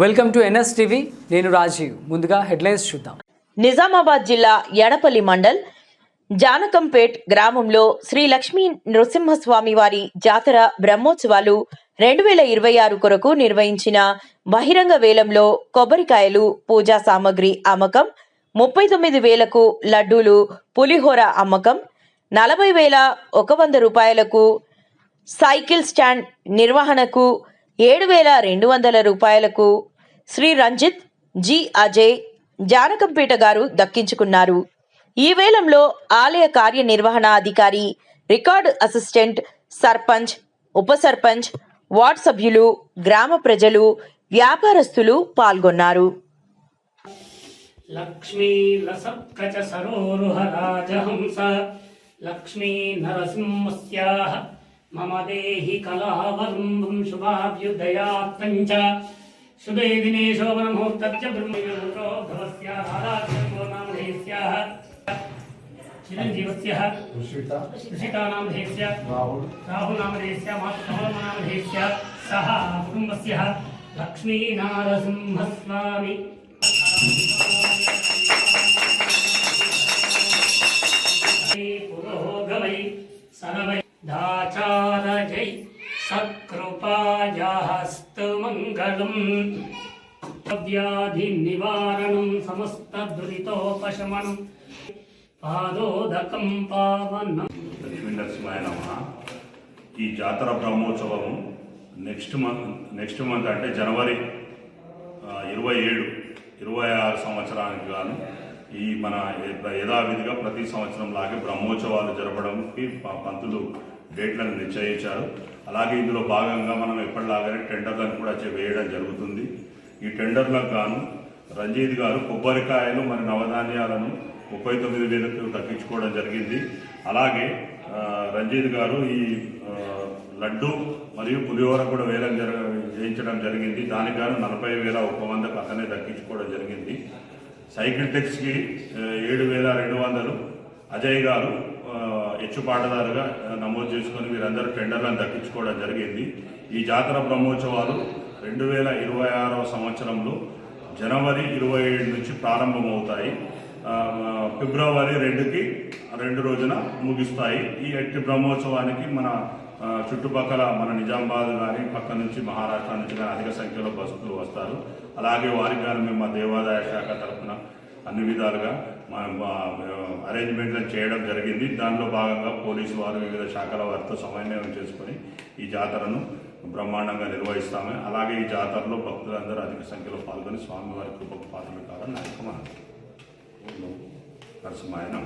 Welcome to NS TV. నేను రాజీవ్. ముందుగా headlines చూద్దాం. నిజామాబాద్ జిల్లా ఎడపల్లి మండల్ జానకంపేట్ గ్రామంలో శ్రీ లక్ష్మీ నృసింహస్వామి వారి జాతర బ్రహ్మోత్సవాలు రెండు వేల ఇరవై ఆరు కొరకు నిర్వహించిన బహిరంగ వేలంలో కొబ్బరికాయలు పూజా సామగ్రి అమ్మకం ముప్పై తొమ్మిది వేలకు లడ్డూలు పులిహోర అమ్మకం నలభై వేల ఒక వంద రూపాయలకు సైకిల్ స్టాండ్ నిర్వహణకు ఏడు వేల రెండు వందల రూపాయలకు శ్రీ రంజిత్ జి అజయ్ జానకంపేట గారు దక్కించుకున్నారు. ఈ వేలంలో ఆలయ కార్యనిర్వహణ అధికారి రికార్డు అసిస్టెంట్ సర్పంచ్ ఉప సర్పంచ్ వార్డ్ సభ్యులు గ్రామ ప్రజలు వ్యాపారస్తులు పాల్గొన్నారు. లక్ష్మీ సరోరుహ రాజహంస లక్ష్మీ मम देहि कलहवलम्बुम् शुभाभ्युदयात्तम् शुभे दिने शोभनमुहूर्तस्य ब्रह्मयोगो भवस्याः नाम देहस्याः। चिरञ्जीवस्यः ऋषितानां देहस्य। राहुनामधेयस्य मातुकमलनामधेयस्य सः कुटुम्बस्य। लक्ष्मीनारसिंहस्वामि पुरोगवै सरवै సకృపాయాస్తమంగళం వ్యాధి నివారణం సమస్త దురితోపశమనం పాదోదకం పావనం. లక్ష్మీనరసింహాయ నమ. ఈ జాతర Brahmotsavam next month next month అంటే జనవరి ఇరవై ఏడు ఇరవై ఆరు సంవత్సరానికి గాను ఈ మన యథావిధిగా ప్రతి సంవత్సరం లాగే బ్రహ్మోత్సవాలు జరపడానికి పంతులు డేట్లను నిశ్చయించారు. అలాగే ఇందులో భాగంగా మనం ఎప్పటిలాగానే టెండర్లను కూడా వేయడం జరుగుతుంది. ఈ టెండర్లకు గాను రంజీత్ గారు కొబ్బరికాయలు మరి నవధాన్యాలను ముప్పై తొమ్మిది వేలకు తగ్గించుకోవడం జరిగింది. అలాగే రంజీత్ గారు ఈ లడ్డు మరియు పులిహోర కూడా వేలం జర చేయించడం జరిగింది. దానికి గాను నలభై వేల ఒక వందకు అతనే దక్కించుకోవడం జరిగింది. సైకిల్ టెక్స్కి ఏడు వేల రెండు వందలు. అజయ్ గారు హెచ్చు ఎచ్చుపాటదారుగా నమోదు చేసుకొని వీరందరూ టెండర్లను దక్కించుకోవడం జరిగింది. ఈ జాతర బ్రహ్మోత్సవాలు రెండు వేల ఇరవై ఆరవ సంవత్సరంలో జనవరి ఇరవై ఏడు నుంచి ప్రారంభమవుతాయి. ఫిబ్రవరి రెండుకి రెండు రోజున ముగిస్తాయి. ఈ ఎట్టి బ్రహ్మోత్సవానికి మన చుట్టుపక్కల మన నిజామాబాద్ కానీ పక్క నుంచి మహారాష్ట్ర నుంచి కానీ అధిక సంఖ్యలో బస్సులు వస్తారు. అలాగే వారికి కానీ మేము మా దేవాదాయ శాఖ తరఫున అన్ని విధాలుగా మా అరేంజ్మెంట్లను చేయడం జరిగింది. దానిలో భాగంగా పోలీసు వారు వివిధ శాఖల వారితో సమన్వయం చేసుకొని ఈ జాతరను బ్రహ్మాండంగా నిర్వహిస్తాము. అలాగే ఈ జాతరలో భక్తులందరూ అధిక సంఖ్యలో పాల్గొని స్వామివారి కృపకు పాత్రలు కావాలని నా నరసింహాయనం.